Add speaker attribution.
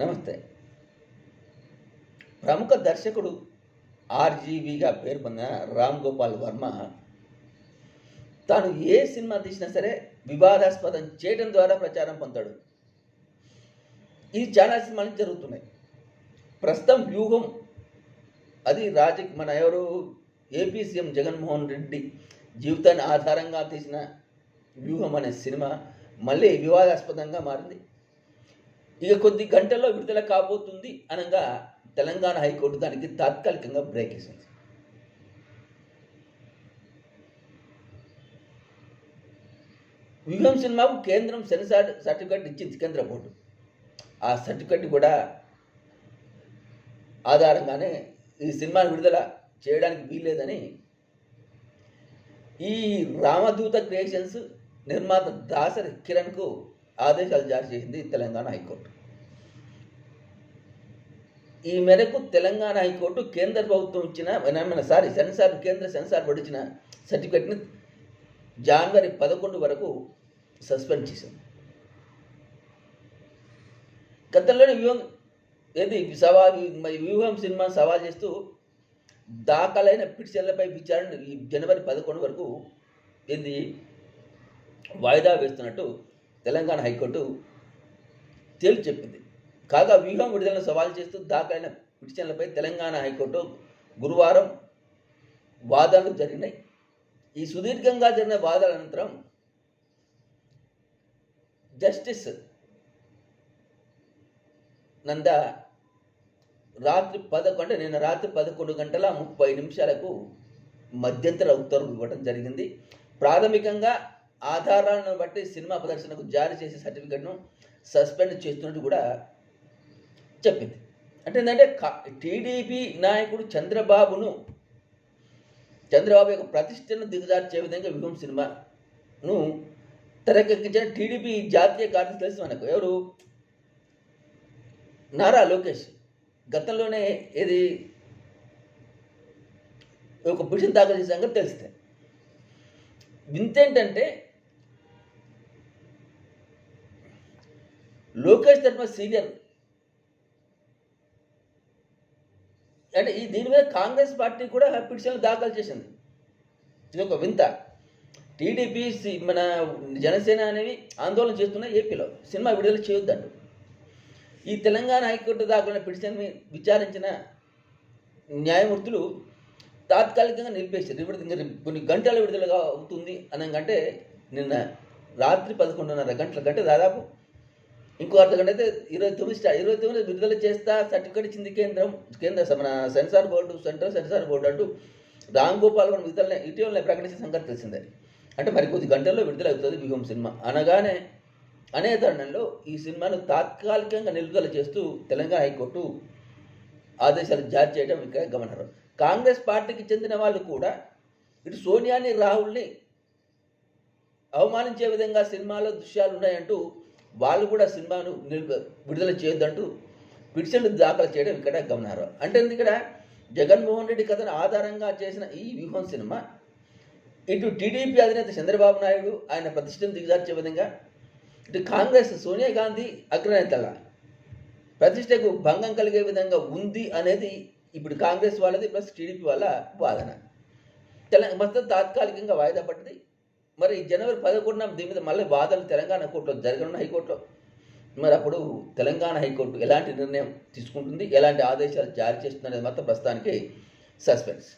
Speaker 1: నమస్తే. ప్రముఖ దర్శకుడు ఆర్జీవీగా పేరు పొందిన రామ్ గోపాల్ వర్మ తాను ఏ సినిమా తీసినా సరే వివాదాస్పదం చేయడం ద్వారా ప్రచారం పొందాడు ఈ చాలా సినిమాలు జరుగుతున్నాయి. ప్రస్తుతం వ్యూహం అది రాజ మన ఎవరు? ఏపీ సీఎం జగన్మోహన్ రెడ్డి జీవితాన్ని ఆధారంగా తీసిన వ్యూహం అనే సినిమా మళ్ళీ వివాదాస్పదంగా మారింది. ఇక కొద్ది గంటల్లో విడుదల కాబోతుంది అనగా తెలంగాణ హైకోర్టు దానికి తాత్కాలికంగా బ్రేక్ వేసింది. వివం సినిమాకు కేంద్రం సెన్సార్ సర్టిఫికెట్ ఇచ్చింది కేంద్ర బోర్డు. ఆ సర్టిఫికెట్ కూడా ఆధారంగానే ఈ సినిమాను విడుదల చేయడానికి వీల్లేదని ఈ రామదూత క్రియేషన్స్ నిర్మాత దాసరి కిరణ్కు ఆదేశాలు జారీ చేసింది తెలంగాణ హైకోర్టు. ఈ మేరకు తెలంగాణ హైకోర్టు కేంద్ర ప్రభుత్వం ఇచ్చిన సారీ సెన్సార్ కేంద్ర సెన్సార్ బోర్డు ఇచ్చిన సర్టిఫికెట్ని జనవరి పదకొండు వరకు సస్పెండ్ చేసింది గతంలోని వ్యూహం ఏది సవాల్ వ్యూహం సినిమా సవాల్ చేస్తూ దాఖలైన పిటిషన్లపై విచారణ ఈ జనవరి పదకొండు వరకు ఇది వాయిదా వేస్తున్నట్టు తెలంగాణ హైకోర్టు తేల్చి చెప్పింది. కాగా వ్యూహం విడుదలను సవాల్ చేస్తూ దాఖలైన పిటిషన్లపై తెలంగాణ హైకోర్టు గురువారం వాదనలు జరిగినాయి. ఈ సుదీర్ఘంగా జరిగిన వాదనల అనంతరం జస్టిస్ నంద రాత్రి పదకొండు నిన్న రాత్రి పదకొండు గంటల ముప్పై నిమిషాలకు మధ్యంతర ఉత్తర్వులు ఇవ్వడం జరిగింది. ప్రాథమికంగా ఆధారాలను బట్టి సినిమా ప్రదర్శనకు జారీ చేసే సర్టిఫికెట్ను సస్పెండ్ చేస్తున్నట్టు కూడా చెప్పింది. అంటే ఏంటంటే టీడీపీ నాయకుడు చంద్రబాబును చంద్రబాబు యొక్క ప్రతిష్టను దిగజార్చే విధంగా వ్యూహం సినిమాను తెరకెక్కించిన టీడీపీ జాతీయ కార్యదర్శి తెలుసు మనకు. ఎవరు? నారా లోకేష్. గతంలోనే ఏది? ఒక పిటిషన్ దాఖలు చేసే సంగతి తెలిస్తే. వింతేంటంటే లోకేష్ తరఫున సీనియర్ అంటే ఈ దీని మీద కాంగ్రెస్ పార్టీ కూడా పిటిషన్లు దాఖలు చేసింది. ఇది ఒక వింత. టీడీపీ మన జనసేన అనేవి ఆందోళన చేస్తున్నాయి ఏపీలో. సినిమా విడుదల చేయొద్దండు ఈ తెలంగాణ హైకోర్టు దాఖలైన పిటిషన్ విచారించిన న్యాయమూర్తులు తాత్కాలికంగా నిలిపేశారు. ఇప్పుడు ఇంకా కొన్ని గంటల విడుదలగా అవుతుంది అనకంటే నిన్న రాత్రి పదకొండున్నర గంటల గంట దాదాపు ఇంకో అర్ధ గంట అయితే ఇరవై తొమ్మిది ఇరవై తొమ్మిది విడుదల చేస్తా సర్టిఫికేట్ ఇచ్చింది కేంద్రం. కేంద్ర మన censor board central censor board అంటూ రామ్ గోపాల్ వర్మ విడుదల ఇటీవల ప్రకటించిన సంగతి తెలిసిందే. అంటే మరికొద్ది గంటల్లో విడుదల అవుతుంది వ్యూహం సినిమా. అనగానే అనే తరుణంలో ఈ సినిమాను తాత్కాలికంగా నిలుదల చేస్తూ తెలంగాణ హైకోర్టు ఆదేశాలు జారీ చేయడం ఇక్కడ గమనార్హం. కాంగ్రెస్ పార్టీకి చెందిన వాళ్ళు కూడా ఇటు సోనియాని రాహుల్ని అవమానించే విధంగా సినిమాలో దృశ్యాలు ఉన్నాయంటూ వాళ్ళు కూడా సినిమాను విడుదల చేయొద్దంటూ పిటిషన్లు దాఖలు చేయడం ఇక్కడ గమనార్హం. అంటే ఇక్కడ? జగన్మోహన్ రెడ్డి కథను ఆధారంగా చేసిన ఈ వ్యూహం సినిమా. ఇటు టీడీపీ అధినేత చంద్రబాబు నాయుడు ఆయన ప్రతిష్టను దిగజార్చే విధంగా ఇటు కాంగ్రెస్ సోనియా గాంధీ అగ్రనేతగా ప్రతిష్టకు భంగం కలిగే విధంగా ఉంది అనేది ఇప్పుడు కాంగ్రెస్ వాళ్ళది ప్లస్ టీడీపీ వాళ్ళ వాదన. తెలంగాణ మొత్తం తాత్కాలికంగా వాయిదా పడ్డది. మరి జనవరి పదకొండున దీని మీద మళ్ళీ వాదనలు తెలంగాణ కోర్టులో జరగనున్న హైకోర్టులో. మరి అప్పుడు తెలంగాణ హైకోర్టు ఎలాంటి నిర్ణయం తీసుకుంటుంది? ఎలాంటి ఆదేశాలు జారీ చేస్తుంది అనేది మాత్రం ప్రస్తుతానికి సస్పెన్స్.